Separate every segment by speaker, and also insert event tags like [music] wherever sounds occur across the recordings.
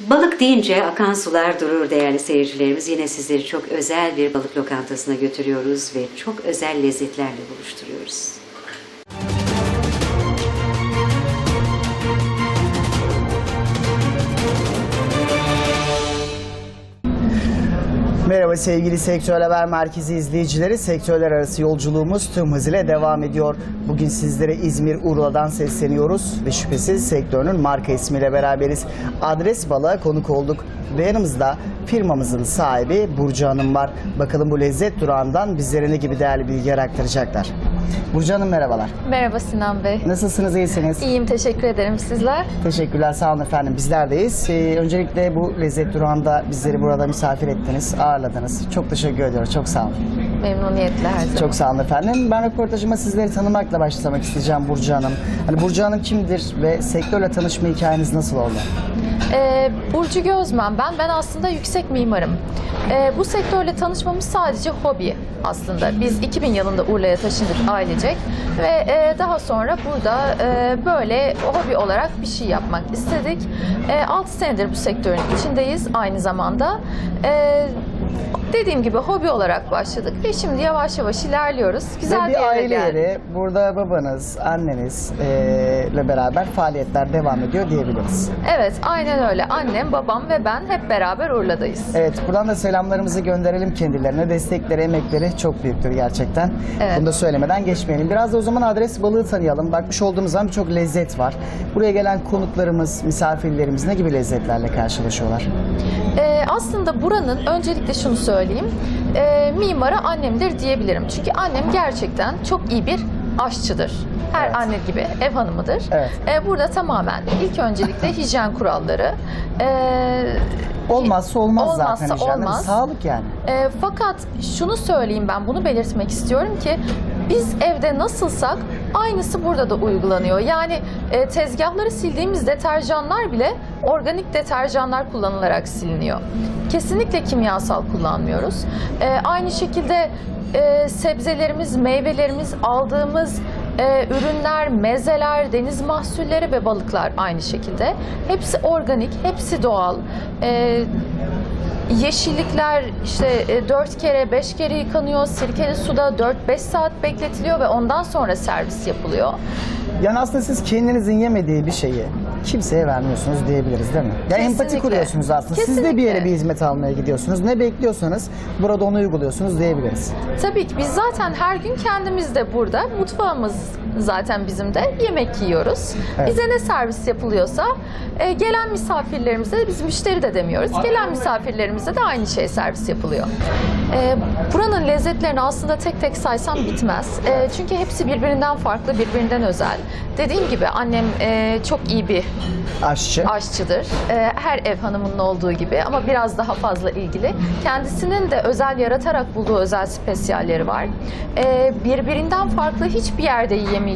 Speaker 1: Balık deyince akan sular durur değerli seyircilerimiz. Yine sizleri çok özel bir balık lokantasına götürüyoruz ve çok özel lezzetlerle buluşturuyoruz.
Speaker 2: Merhaba sevgili Sektör Haber Merkezi izleyicileri. Sektörler arası yolculuğumuz tüm hızıyla devam ediyor. Bugün sizlere İzmir Urla'dan sesleniyoruz ve şüphesiz sektörünün marka ismiyle beraberiz. Adres Balığa konuk olduk ve yanımızda firmamızın sahibi Burcu Hanım var. Bakalım bu lezzet durağından bizlere ne gibi değerli bilgiler aktaracaklar. Burcu Hanım merhabalar.
Speaker 3: Merhaba Sinan Bey.
Speaker 2: Nasılsınız, iyisiniz?
Speaker 3: İyiyim, teşekkür ederim. Sizler?
Speaker 2: Teşekkürler, sağ olun efendim. Bizlerdeyiz. Ee, öncelikle bu lezzet durağında bizleri burada misafir ettiniz, ağırladınız. Çok teşekkür ediyoruz, çok sağ olun.
Speaker 3: Memnuniyetle her zaman.
Speaker 2: Çok sağ olun efendim. Ben röportajıma sizleri tanımakla başlamak isteyeceğim Burcu Hanım. Hani Burcu Hanım kimdir ve sektörle tanışma hikayeniz nasıl oldu?
Speaker 3: Ee, Burcu Gözmen ben. Ben aslında yüksek mimarım. Ee, bu sektörle tanışmamız sadece hobi aslında. Biz 2000 yılında Urla'ya taşındık ailecek ve e, daha sonra burada e, böyle hobi olarak bir şey yapmak istedik. E, 6 senedir bu sektörün içindeyiz aynı zamanda. E, dediğim gibi hobi olarak başladık ve şimdi yavaş yavaş ilerliyoruz. Güzel
Speaker 2: ve
Speaker 3: bir,
Speaker 2: bir aile
Speaker 3: geldik.
Speaker 2: yeri. Burada babanız, anneniz eee, ile beraber faaliyetler devam ediyor diyebiliriz.
Speaker 3: Evet, aynen öyle. Annem, babam ve ben hep beraber Urla'dayız.
Speaker 2: Evet, buradan da selamlarımızı gönderelim kendilerine. Destekleri, emekleri çok büyüktür gerçekten.
Speaker 3: Evet.
Speaker 2: Bunu da söylemeden geçmeyelim. Biraz da o zaman adres balığı tanıyalım. Bakmış olduğumuz zaman birçok lezzet var. Buraya gelen konuklarımız, misafirlerimiz ne gibi lezzetlerle karşılaşıyorlar?
Speaker 3: Ee, aslında buranın öncelikle şunu söyleyeyim. Ee, mimarı annemdir diyebilirim. Çünkü annem gerçekten çok iyi bir aşçıdır. Her
Speaker 2: Evet.
Speaker 3: anne gibi ev hanımıdır.
Speaker 2: Evet.
Speaker 3: Ee, burada tamamen ilk öncelikle [laughs] hijyen kuralları. Ee,
Speaker 2: Olmazsa olmaz
Speaker 3: Olmazsa
Speaker 2: zaten hijyen,
Speaker 3: olmaz.
Speaker 2: Sağlık yani.
Speaker 3: E, fakat şunu söyleyeyim ben bunu belirtmek istiyorum ki biz evde nasılsak aynısı burada da uygulanıyor. Yani e, tezgahları sildiğimiz deterjanlar bile organik deterjanlar kullanılarak siliniyor. Kesinlikle kimyasal kullanmıyoruz. E, aynı şekilde e, sebzelerimiz, meyvelerimiz, aldığımız e, ürünler, mezeler, deniz mahsulleri ve balıklar aynı şekilde. Hepsi organik, hepsi doğal. E, Yeşillikler işte 4 kere 5 kere yıkanıyor. Sirkeli suda 4-5 saat bekletiliyor ve ondan sonra servis yapılıyor.
Speaker 2: Yani aslında siz kendinizin yemediği bir şeyi kimseye vermiyorsunuz diyebiliriz değil mi? Yani empati
Speaker 3: Kesinlikle.
Speaker 2: kuruyorsunuz aslında. Siz de bir yere
Speaker 3: Kesinlikle.
Speaker 2: bir hizmet almaya gidiyorsunuz. Ne bekliyorsanız burada onu uyguluyorsunuz diyebiliriz.
Speaker 3: Tabii ki biz zaten her gün kendimiz de burada. Mutfağımız zaten bizim de yemek yiyoruz.
Speaker 2: Evet.
Speaker 3: Bize ne servis yapılıyorsa e, gelen misafirlerimize biz müşteri de demiyoruz. Gelen misafirlerimize de aynı şey servis yapılıyor. E, buranın lezzetlerini aslında tek tek saysam bitmez. E, çünkü hepsi birbirinden farklı, birbirinden özel. Dediğim gibi annem e, çok iyi bir
Speaker 2: Aşçı.
Speaker 3: aşçıdır. Ee, Her ev hanımının olduğu gibi ama biraz daha fazla ilgili. Kendisinin de özel yaratarak bulduğu özel spesiyalleri var. Ee, Birbirinden farklı hiçbir yerde yiyemeyeceğiniz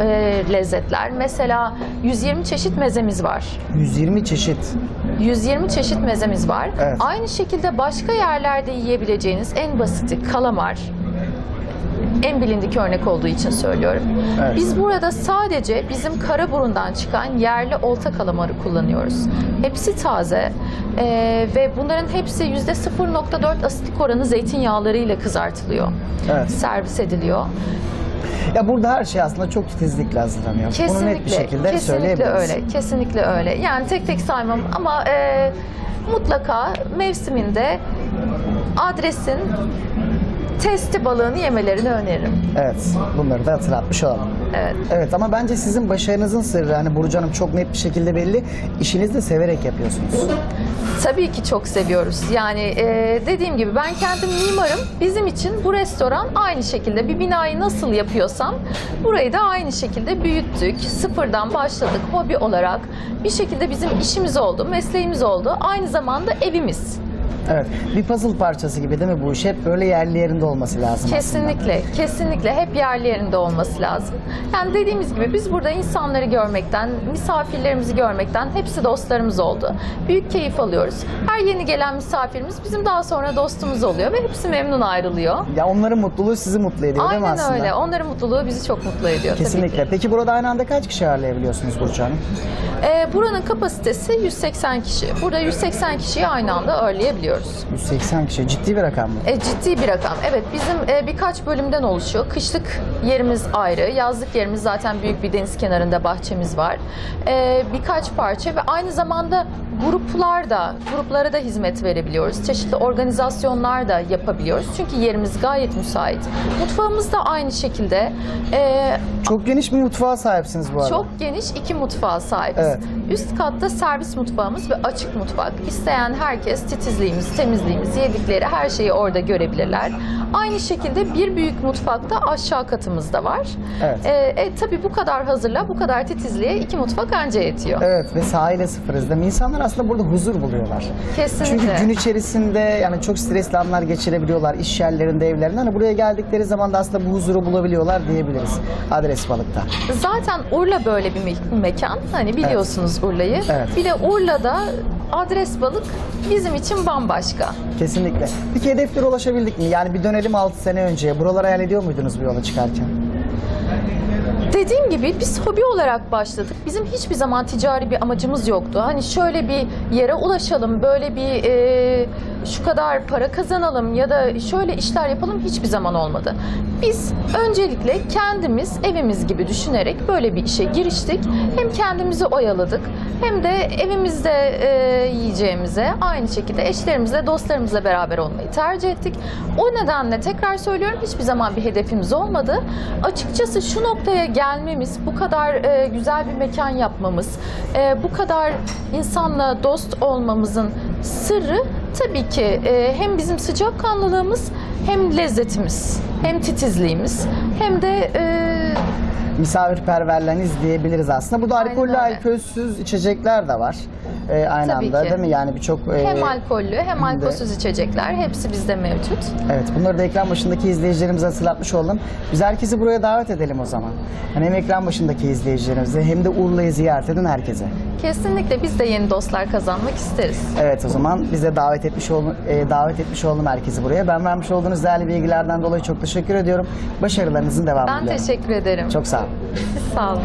Speaker 3: e, lezzetler. Mesela 120 çeşit mezemiz var.
Speaker 2: 120 çeşit.
Speaker 3: 120 çeşit mezemiz var.
Speaker 2: Evet.
Speaker 3: Aynı şekilde başka yerlerde yiyebileceğiniz en basiti kalamar. En bilindik örnek olduğu için söylüyorum.
Speaker 2: Evet.
Speaker 3: Biz burada sadece bizim Karaburun'dan çıkan yerli olta kalamarı kullanıyoruz. Hepsi taze ee, ve bunların hepsi %0.4 asitlik oranı zeytinyağlarıyla kızartılıyor.
Speaker 2: Evet.
Speaker 3: Servis ediliyor.
Speaker 2: Ya burada her şey aslında çok titizlikle hazırlanıyor.
Speaker 3: Kesinlikle,
Speaker 2: Bunu net bir şekilde
Speaker 3: kesinlikle öyle, kesinlikle öyle. Yani tek tek saymam ama e, mutlaka mevsiminde adresin testi balığını yemelerini öneririm.
Speaker 2: Evet, bunları da hatırlatmış olalım.
Speaker 3: Evet.
Speaker 2: Evet ama bence sizin başarınızın sırrı hani Burcu Hanım çok net bir şekilde belli. İşinizi de severek yapıyorsunuz.
Speaker 3: Tabii ki çok seviyoruz. Yani e, dediğim gibi ben kendim mimarım. Bizim için bu restoran aynı şekilde bir binayı nasıl yapıyorsam burayı da aynı şekilde büyüttük. Sıfırdan başladık hobi olarak. Bir şekilde bizim işimiz oldu, mesleğimiz oldu. Aynı zamanda evimiz.
Speaker 2: Evet. Bir puzzle parçası gibi değil mi bu iş? Hep böyle yerli yerinde olması lazım aslında.
Speaker 3: Kesinlikle, kesinlikle hep yerli yerinde olması lazım. Yani dediğimiz gibi biz burada insanları görmekten, misafirlerimizi görmekten hepsi dostlarımız oldu. Büyük keyif alıyoruz. Her yeni gelen misafirimiz bizim daha sonra dostumuz oluyor ve hepsi memnun ayrılıyor.
Speaker 2: Ya onların mutluluğu sizi mutlu ediyor değil mi
Speaker 3: Aynen
Speaker 2: aslında?
Speaker 3: öyle. Onların mutluluğu bizi çok mutlu ediyor tabii
Speaker 2: Kesinlikle.
Speaker 3: ki.
Speaker 2: Peki burada aynı anda kaç kişi ağırlayabiliyorsunuz Burcu Hanım?
Speaker 3: Ee, buranın kapasitesi 180 kişi. Burada 180 kişiyi aynı anda ağırlayabiliyoruz.
Speaker 2: 180 kişi. Ciddi bir rakam mı?
Speaker 3: E, ciddi bir rakam. Evet bizim e, birkaç bölümden oluşuyor. Kışlık yerimiz ayrı, yazlık yerimiz zaten büyük bir deniz kenarında bahçemiz var. E, birkaç parça ve aynı zamanda gruplar da, gruplara da hizmet verebiliyoruz. Çeşitli organizasyonlar da yapabiliyoruz. Çünkü yerimiz gayet müsait. Mutfağımız da aynı şekilde. E,
Speaker 2: Çok geniş bir mutfağa sahipsiniz bu arada.
Speaker 3: çok geniş iki mutfağa sahibiz.
Speaker 2: Evet.
Speaker 3: Üst katta servis mutfağımız ve açık mutfak. İsteyen herkes titizliğimiz, temizliğimiz, yedikleri her şeyi orada görebilirler. Aynı şekilde bir büyük mutfakta aşağı katımızda var.
Speaker 2: Evet.
Speaker 3: Ee, e, tabii bu kadar hazırla, bu kadar titizliğe iki mutfak anca yetiyor.
Speaker 2: Evet ve sahile sıfırız değil mi? İnsanlar aslında burada huzur buluyorlar.
Speaker 3: Kesinlikle.
Speaker 2: Çünkü gün içerisinde yani çok stresli anlar geçirebiliyorlar iş yerlerinde, evlerinde. Hani buraya geldikleri zaman da aslında bu huzuru bulabiliyorlar diyebiliriz. Adres balıkta.
Speaker 3: Zaten Urla böyle bir me- mekan. Hani biliyorsunuz Urla'yı.
Speaker 2: Evet.
Speaker 3: Bir de Urla'da adres balık bizim için bambaşka.
Speaker 2: Kesinlikle. Peki hedeflere ulaşabildik mi? Yani bir dönelim 6 sene önceye. Buraları hayal ediyor muydunuz bu yola çıkarken?
Speaker 3: Dediğim gibi biz hobi olarak başladık. Bizim hiçbir zaman ticari bir amacımız yoktu. Hani şöyle bir yere ulaşalım, böyle bir e, şu kadar para kazanalım ya da şöyle işler yapalım hiçbir zaman olmadı. Biz öncelikle kendimiz evimiz gibi düşünerek böyle bir işe giriştik. Hem kendimizi oyaladık hem de evimizde e, yiyeceğimize aynı şekilde eşlerimizle, dostlarımızla beraber olmayı tercih ettik. O nedenle tekrar söylüyorum hiçbir zaman bir hedefimiz olmadı. Açıkçası şu noktaya gelmemiz, bu kadar e, güzel bir mekan yapmamız, e, bu kadar insanla dost olmamızın sırrı tabii ki e, hem bizim sıcakkanlılığımız hem lezzetimiz, hem titizliğimiz hem de e,
Speaker 2: Misafirperverleriniz diyebiliriz aslında. Burada
Speaker 3: Aynen
Speaker 2: alkollü
Speaker 3: öyle.
Speaker 2: alkolsüz içecekler de var. Ee, aynı
Speaker 3: Tabii
Speaker 2: anda
Speaker 3: ki.
Speaker 2: değil mi? Yani birçok... e,
Speaker 3: hem alkollü hem alkolsüz içecekler hepsi bizde mevcut.
Speaker 2: Evet, bunları da ekran başındaki izleyicilerimize hatırlatmış oldum. Biz herkesi buraya davet edelim o zaman. Yani hem ekran başındaki izleyicilerimize hem de Urla'yı ziyaret edin herkese.
Speaker 3: Kesinlikle biz de yeni dostlar kazanmak isteriz.
Speaker 2: Evet o zaman biz de davet etmiş oldum, e, davet etmiş oldum herkesi buraya. Ben vermiş olduğunuz değerli bilgilerden dolayı çok teşekkür ediyorum. Başarılarınızın devamını
Speaker 3: Ben
Speaker 2: diliyorum.
Speaker 3: teşekkür ederim.
Speaker 2: Çok sağ olun.
Speaker 3: Siz sağ olun.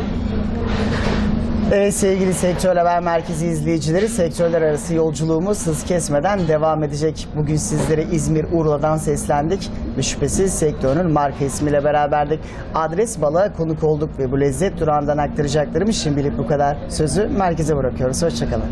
Speaker 2: Evet sevgili Sektör Haber Merkezi izleyicileri sektörler arası yolculuğumuz hız kesmeden devam edecek. Bugün sizlere İzmir Urla'dan seslendik ve şüphesiz sektörün marka ismiyle beraberdik. Adres Balığa konuk olduk ve bu lezzet durağından aktaracaklarımız şimdilik bu kadar. Sözü merkeze bırakıyoruz. Hoşçakalın.